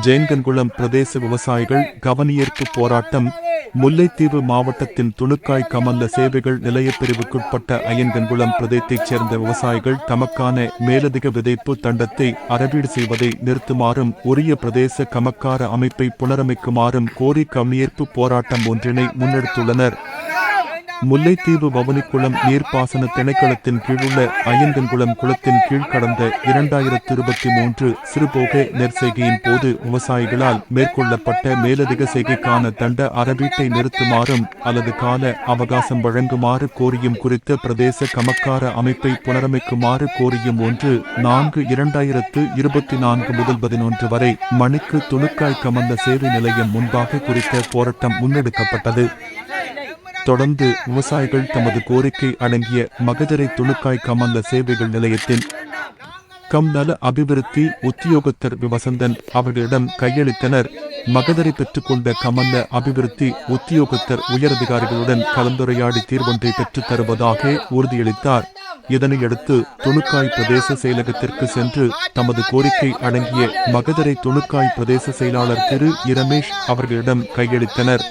ஜெயங்கன்குளம் பிரதேச விவசாயிகள் கவனியீர்ப்பு போராட்டம் முல்லைத்தீவு மாவட்டத்தின் துணுக்காய் கமல்ல சேவைகள் நிலையப் பிரிவுக்குட்பட்ட அயன்கன்குளம் பிரதேசத்தைச் சேர்ந்த விவசாயிகள் தமக்கான மேலதிக விதைப்பு தண்டத்தை அறவீடு செய்வதை நிறுத்துமாறும் உரிய பிரதேச கமக்கார அமைப்பை புனரமைக்குமாறும் கோரி கவனியீர்ப்பு போராட்டம் ஒன்றினை முன்னெடுத்துள்ளனர். முல்லைத்தீவு வவுனிக்குளம் நீர்ப்பாசன திணைக்களத்தின் கீழுள்ள அயன்கன்குளம் குளத்தின் கீழ் கடந்த இரண்டாயிரத்து இருபத்தி மூன்று சிறுபோக நெற்செய்கையின் போது விவசாயிகளால் மேற்கொள்ளப்பட்ட மேலதிக செய்கைக்கான தண்ட அறவீட்டை நிறுத்துமாறும் அல்லது கால அவகாசம் வழங்குமாறு கோரியும் குறித்த பிரதேச கமக்கார அமைப்பை புனரமைக்குமாறு கோரியும் ஒன்று நான்கு இரண்டாயிரத்து இருபத்தி நான்கு முதல் பதினொன்று வரை மணிக்கு துணுக்காய் கமந்த சேவை நிலையம் முன்பாக குறித்த போராட்டம் முன்னெடுக்கப்பட்டது. தொடர்ந்து விவசாயிகள் தமது கோரிக்கை அடங்கிய மகஜரை துணுக்காய் கமல்ல சேவைகள் நிலையத்தின் கம் நல அபிவிருத்தி உத்தியோகத்தர் விவசந்தன் அவர்களிடம் கையளித்தனர். மகதரை பெற்றுக்கொண்ட கமல்ல அபிவிருத்தி உத்தியோகத்தர் உயரதிகாரிகளுடன் கலந்துரையாடி தீர்வொன்றை பெற்றுத் தருவதாக உறுதியளித்தார். இதனையடுத்து துணுக்காய் பிரதேச செயலகத்திற்கு சென்று தமது கோரிக்கை அடங்கிய மகதரை துணுக்காய் பிரதேச செயலாளர் திரு இரமேஷ் அவர்களிடம் கையளித்தனர்.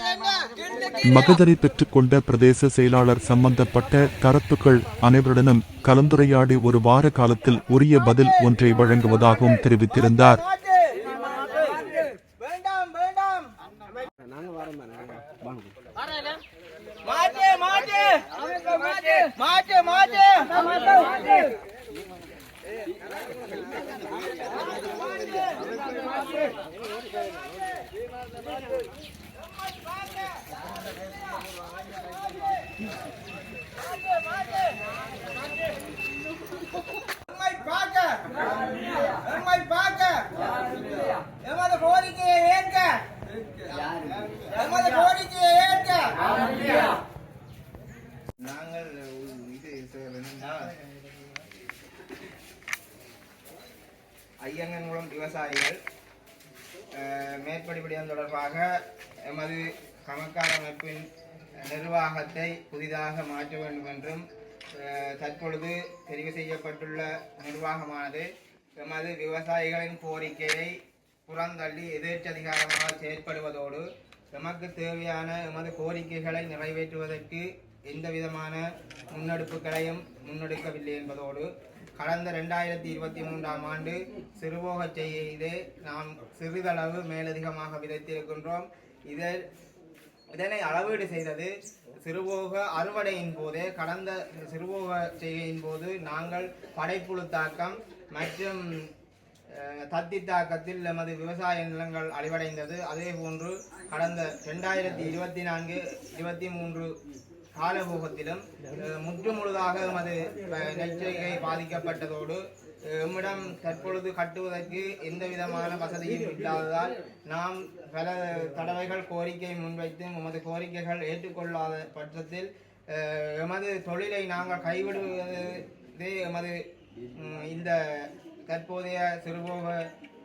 மகதரை பெற்றுக்கொண்ட பிரதேச செயலாளர் சம்பந்தப்பட்ட தரப்புகள் அனைவருடனும் கலந்துரையாடி ஒரு வார காலத்தில் உரிய பதில் ஒன்றை வழங்குவதாகவும் தெரிவித்திருந்தார் Thank you. எமது கோரிக்கையை ஏற்க எமது கோரிக்கையை ஏற்க நாங்கள் இது ஐயங்கன்குளம் விவசாயிகள் மேற்படிபடியம் தொடர்பாக எமது சமக்கார அமைப்பின் நிர்வாகத்தை புதிதாக மாற்ற வேண்டும் என்றும் தற்பொழுது தெரிவு செய்யப்பட்டுள்ள நிர்வாகமானது எமது விவசாயிகளின் கோரிக்கையை புறந்தள்ளி எதிர்ச்சதிகாரமாக செயற்படுவதோடு எமக்கு தேவையான எமது கோரிக்கைகளை நிறைவேற்றுவதற்கு எந்த விதமான முன்னெடுப்புகளையும் முன்னெடுக்கவில்லை என்பதோடு கடந்த ரெண்டாயிரத்தி இருபத்தி மூன்றாம் ஆண்டு சிறுபோக செய்து நாம் சிறிதளவு மேலதிகமாக விதைத்திருக்கின்றோம். இதில் இதனை அளவீடு செய்தது சிறுபோக அறுவடையின் போது கடந்த சிறுபோக செய்கையின் போது நாங்கள் படைப்புழு தாக்கம் மற்றும் தத்தி தாக்கத்தில் நமது விவசாய நிலங்கள் அழிவடைந்தது. அதே போன்று கடந்த ரெண்டாயிரத்தி இருபத்தி நான்கு இருபத்தி மூன்று காலபோகத்திலும் முற்று முழுதாக எமது நெச்சரிக்கை பாதிக்கப்பட்டதோடு எம்மிடம் தற்பொழுது கட்டுவதற்கு எந்த விதமான வசதியும் இல்லாததால் நாம் பல தடவைகள் கோரிக்கை முன்வைத்து எமது கோரிக்கைகள் ஏற்றுக்கொள்ளாத பட்சத்தில் எமது தொழிலை நாங்கள் கைவிடுவது எமது இந்த தற்போதைய சிறுபோக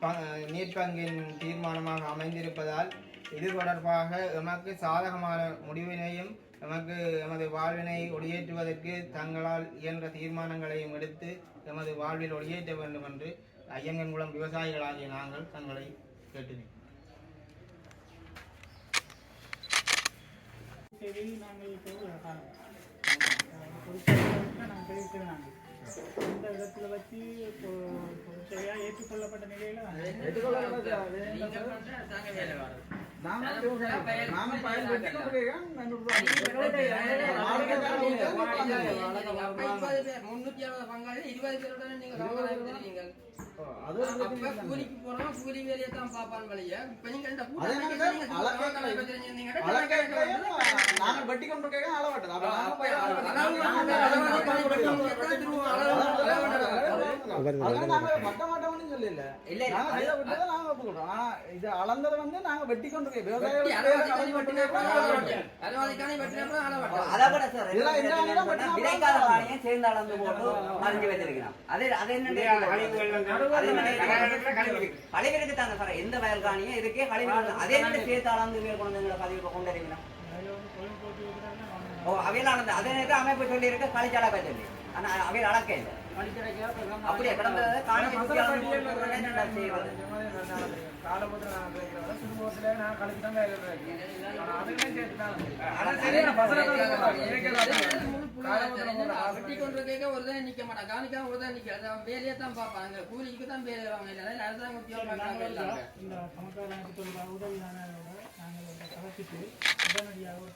ப- நீர்ப்பங்கின் தீர்மானமாக அமைந்திருப்பதால் இது தொடர்பாக எமக்கு சாதகமான முடிவினையும் எமக்கு எமது வாழ்வினை ஒளியேற்றுவதற்கு தங்களால் இயன்ற தீர்மானங்களையும் எடுத்து எமது வாழ்வில் ஒளியேற்ற வேண்டும் என்று ஐயங்கன்குளம் விவசாயிகளாகிய நாங்கள் தங்களை கேட்டு சரி நாங்கள் இப்போ காலம் பொதுச்செயலாளருக்கு நாங்கள் தெரிவிக்கிறோம் நாங்கள் இந்த இடத்துல வச்சு இப்போ பொதுச்செயலாக ஏற்றுக்கொள்ளப்பட்ட நிலையில முன்னூத்தி அறுபது பங்காளி இருபது பேருடன் நீங்க கூலிக்கு போறோம் கூலி வேலையை தான் பாப்பான் வழிய நீங்க வெட்டி கொண்டு அளவட்டது நாங்க போய் அதெல்லாம் நாங்க விட்டதை ஒப்புக்கிறோம் ஆனா இது அளந்ததை வந்து நாங்க வெட்டி கொண்டு சேர்ந்து அளந்து போட்டு வச்சிருக்கிறான் அது அது என்ன கழிவிற்கு தாங்க சார். எந்த வயல் காணியும் கழிவு அதே சேர்த்து அளந்து கொண்டு பதிவு கொண்டு வரீங்களா? ஓ அவையில் அளந்து அதே நேரத்தில் அமைப்பு சொல்லி இருக்க கழிச்சாலா சொல்லி ஆனா அவையில் அளக்க இல்லை. அப்படியே? கடந்ததை காணி என்னடா செய்வது காலபுத்திர நான் கேட்கிறேன் சுடுபோத்துல நான் கழிச்சு தான் கேட்கிறேன் ஆனா அதுக்கெல்லாம் சேர்த்து தான் ஆனா சரியான வெட்டி கொண்டு கேட்க ஒரு தான் நிக்க மாட்டான். காணிக்காம ஒரு தான் நிக்க வேலையை தான் பார்ப்பாங்க கூலிக்கு தான் நாங்கள் இந்த கலப்பிட்டு உடனடியாக ஒரு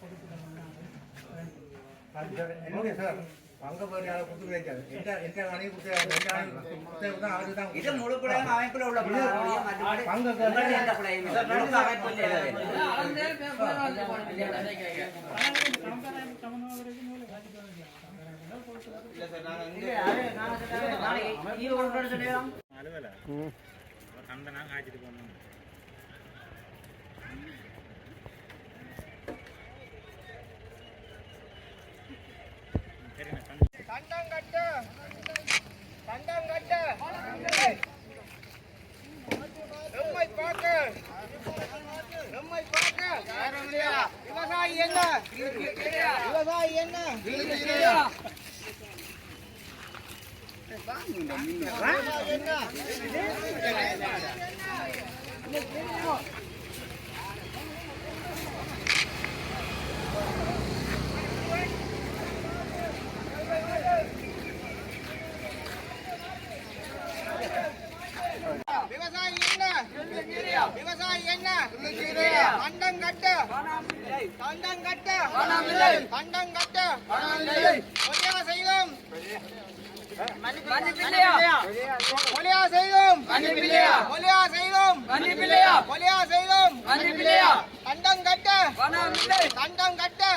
இது முழு பிள்ளைங்க அமைப்புல உள்ள பிள்ளைங்க மற்றபடி பங்கு உங்கள்ட்ட எந்த பிள்ளையும் இல்லை. முழுக்க அமைப்பு இல்லை இதுல. அதான் அளந்தே பே- போய் வாழ்ந்து போன இல்லையா, அதை கேட்க. சமக்காரனுக்கு சமமாக வரைக்கும் நூலை காட்டிட்டு வந்து இல்லை சார் நாங்கள் இல்ல, இங்கே அது நான் சொல்றேன், நாளைக்கு ஈரோ கொண்டு சொல்லிடலாம் கண்டம் கட்டு கண்டம் கட்டு எம்மை பார்க்க. எம்மை பார்க்க. விவசாயி என்ன? விவசாயி என்ன? என்ன விவசாயி என்ன விவசாயி என்ன கண்டம் கட்டு. கண்டம் கட்டு. கண்டம் கட்டு. ஒலியா செய்வோம் ஒலியா செய்வோம் கண்டம் கட்டு. கண்டம் கட்டு.